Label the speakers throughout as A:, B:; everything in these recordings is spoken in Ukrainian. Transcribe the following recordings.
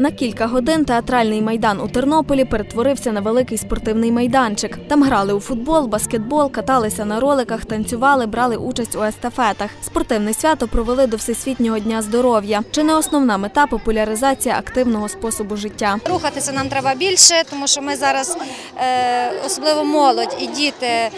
A: На кілька годин театральний майдан у Тернополі перетворився на великий спортивний майданчик. Там грали у футбол, баскетбол, каталися на роликах, танцювали, брали участь у естафетах. Спортивне свято провели до Всесвітнього дня здоров'я. Чи не основна мета популяризація активного способу життя?
B: Рухатися нам треба більше, тому що ми зараз, е, особливо молодь і діти,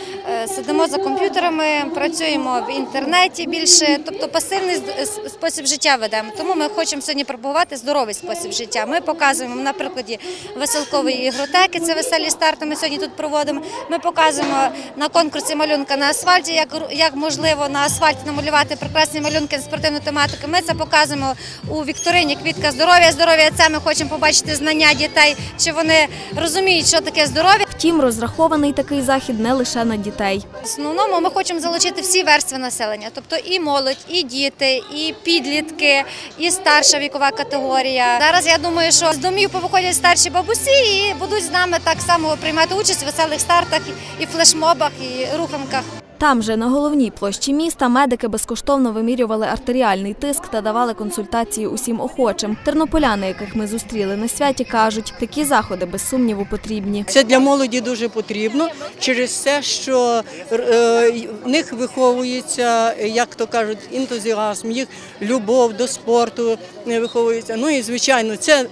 B: сидимо за комп'ютерами, працюємо в інтернеті більше, тобто пасивний спосіб життя ведемо. Тому ми хочемо сьогодні пропагувати здоровий спосіб життя. Ми показуємо на прикладі веселкової ігротеки, це веселі старти. Ми сьогодні тут проводимо. Ми показуємо на конкурсі малюнка на асфальті, як, як можливо на асфальті намалювати прекрасні малюнки на спортивну тематику. Ми це показуємо у вікторині Квітка здоров'я. Здоров'я це ми хочемо побачити знання дітей, чи вони розуміють, що таке здоров'я.
A: Втім, розрахований такий захід не лише на дітей.
B: В основному ми хочемо залучити всі верстви населення, тобто і молодь, і діти, і підлітки, і старша вікова категорія. Зараз я думаю, що з домів повиходять старші бабусі і будуть з нами так само приймати участь в веселих стартах, і флешмобах, і руханках.
A: Там же на головній площі міста медики безкоштовно вимірювали артеріальний тиск та давали консультації усім охочим. Тернополяни, яких ми зустріли на святі, кажуть, такі заходи без сумніву потрібні.
C: Це для молоді дуже потрібно через те, що е, в них виховується, як то кажуть, ентузіазм, їх любов до спорту е, виховується. Ну і звичайно, це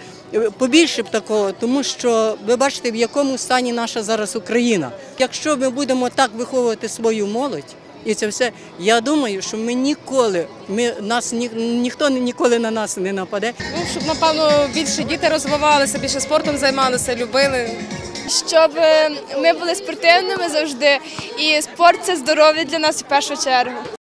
C: побільше б такого, тому що ви бачите, в якому стані наша зараз Україна. Якщо ми будемо так виховувати свою молодь. І це все. Я думаю, що ми ніколи, ми нас ні, ніхто ніколи на нас не нападе.
D: Ну, щоб напевно більше діти розвивалися, більше спортом займалися, любили.
E: щоб е, ми були спортивними завжди, і спорт це здоров'я для нас в першу чергу.